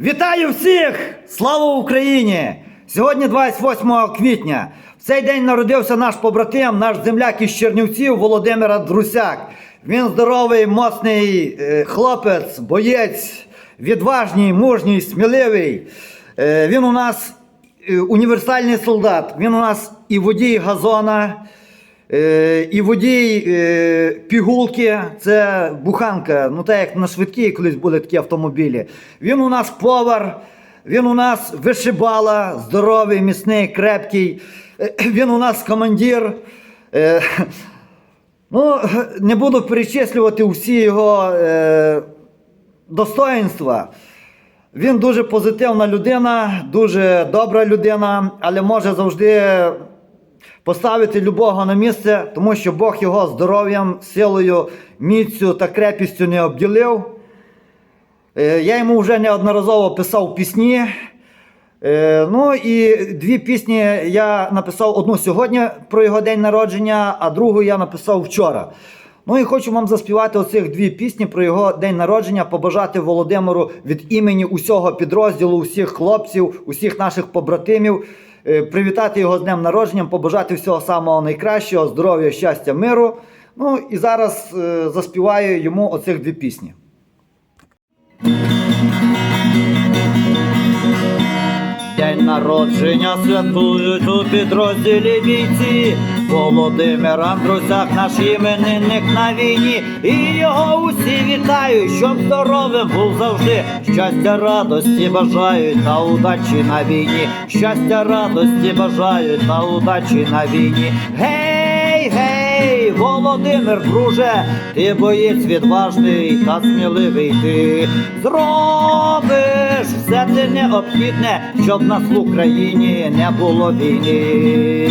Вітаю всіх! Слава Україні! Сьогодні 28 квітня. В цей день народився наш побратим, наш земляк із Чернівців Володимир Друсяк. Він здоровий, моцний е, хлопець, боєць, відважний, мужній, сміливий. Е, він у нас е, універсальний солдат. Він у нас і водій газона, і водій е, пігулки, це буханка, ну так як на швидкій колись були такі автомобілі. Він у нас повар, він у нас вишибала, здоровий, міцний, крепкий. Е, Він у нас командир. Е, ну, не буду перечислювати всі його е, достоїнства. Він дуже позитивна людина, дуже добра людина, але може завжди поставити любого на місце, тому що Бог його здоров'ям, силою, міцю та крепістю не обділив. Е, Я йому вже неодноразово писав пісні. Е, Ну і дві пісні я написав одну сьогодні про його день народження, а другу я написав вчора. Ну і хочу вам заспівати оцих дві пісні про його день народження, побажати Володимиру від імені усього підрозділу, усіх хлопців, усіх наших побратимів, привітати його з днем народження, побажати всього самого найкращого, здоров'я, щастя, миру. Ну і зараз е, заспіваю йому оцих дві пісні. День народження святкують у підрозділі бійці. Володимир Андрусяк, наш іменинник на війні. І його усі вітають, щоб здоровим був завжди. Щастя, радості бажають та удачі на війні. Щастя, радості бажають та удачі на війні. Гей, гей, Володимир, друже, ти боєць відважний та сміливий ти. Зробиш все ти необхідне, щоб нас в Україні не було війни.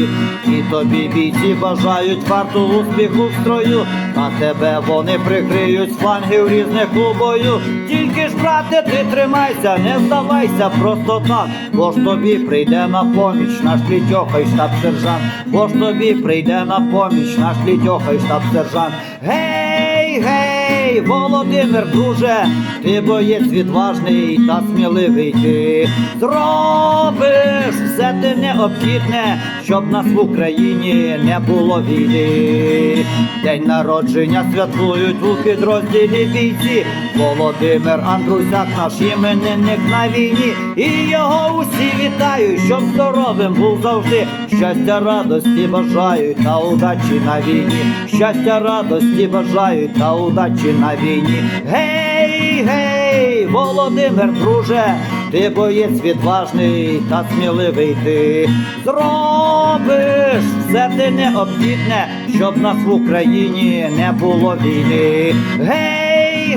Тобі бійці бажають варту успіху в строю, на тебе вони прикриють флангів різних у бою. Тільки ж, брате, ти тримайся, не здавайся просто так, бо ж тобі прийде на поміч наш літьоха й штаб-сержант, бо ж тобі прийде на поміч наш літьоха й штаб-сержант. Гей, гей, Володимир, друже, ти боєць відважний та сміливий ти. Зробиш все ти необхідне, щоб нас в Україні не було війни. День народження святкують у підрозділі бійці. Володимир Андрусяк, наш іменинник на війні. І його усі вітають, щоб здоровим був завжди. Щастя, радості бажають та удачі на війні. Щастя, радості бажають та удачі на війні. Гей, гей, Володимир, друже, ти боєць відважний та сміливий ти. Зробиш все ти необхідне, щоб нас в Україні не було війни. Гей,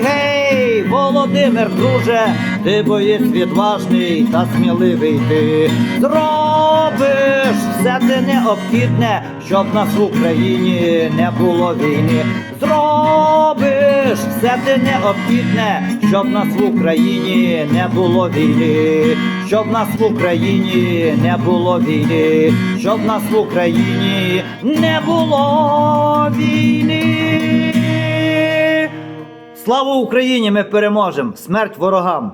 гей, Володимир, друже, ти боєць відважний та сміливий ти. Зробиш все ти необхідне, щоб нас в Україні не було війни. Зробиш все ти необхідне, щоб нас в Україні не було війни, щоб нас в Україні не було війни, щоб нас в Україні не було війни. Слава Україні! Ми переможемо! Смерть ворогам!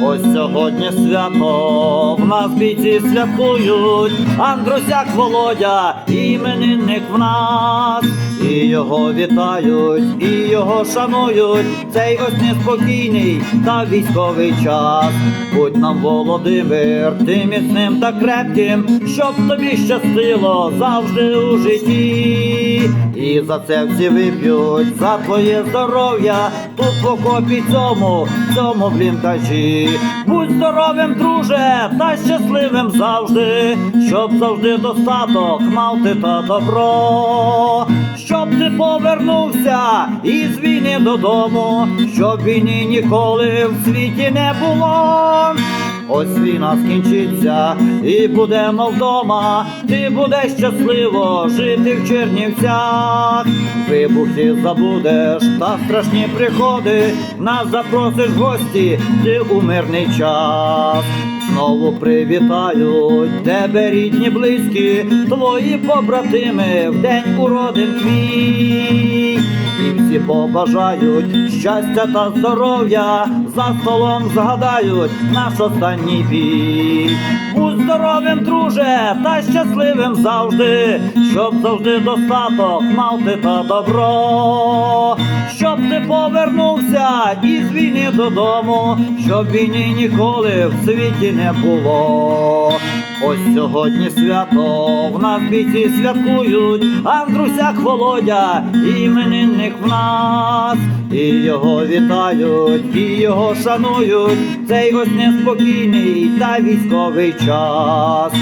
Ось сьогодні свято, в нас бійці святкують, Андрусяк Володя, іменинник в нас, і його вітають, і його шанують, цей ось неспокійний та військовий час. Будь нам, Володимир, ти міцним та крепким, щоб тобі щастило завжди у житті. І за це всі вип'ють, за твоє здоров'я, тут в окопі цьому, цьому бліндажі. Будь здоровим, друже, та щасливим завжди, щоб завжди достаток мав ти та добро, щоб ти повернувся із війни додому, щоб війни ніколи в світі не було. Ось війна скінчиться і будемо вдома. Ти будеш щасливо жити в Чернівцях. Вибухи забудеш та страшні приходи. Нас запросиш в гості, ти у мирний час. Знову привітають тебе, рідні, близькі, твої побратими в день уродин твій. Всі побажають щастя та здоров'я, за столом згадають наш останній бій. Будь здоровим, друже, та щасливим завжди, щоб завжди достаток мав ти та добро, щоб ти повернувся із війни додому, щоб війни ніколи в світі не було. Ось сьогодні свято в нас бійці святкують, Андрусяк Володя, іменинник в нас, і його вітають, і його шанують, цей ось неспокійний та військовий час.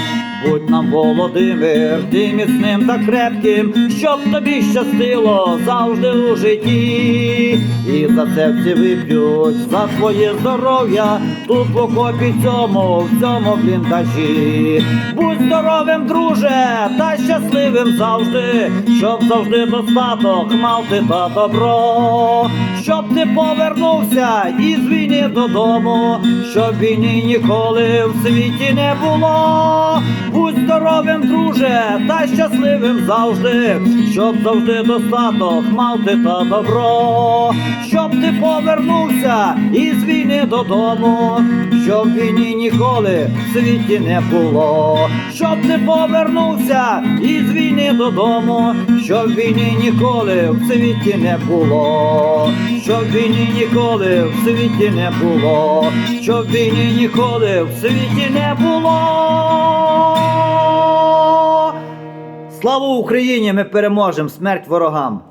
Будь нам, Володимир, ти міцним та крепким, щоб тобі щастило завжди у житті. І за це всі вип'ють за твоє здоров'я, тут в цьому, в цьому бліндажі. Будь здоровим, друже, та щасливим завжди, щоб завжди достаток мав ти та добро, щоб ти повернувся із війни додому, щоб війни ніколи в світі не було. Будь здоровим, друже, та щасливим завжди, щоб завжди достаток мав ти та добро, щоб ти повернувся із війни додому, щоб війни ніколи в світі не було, щоб ти повернувся із війни додому, щоб війни ніколи в світі не було, щоб війні ніколи в світі не було, щоб війні ніколи в світі не було. Слава Україні! Ми переможемо! Смерть ворогам!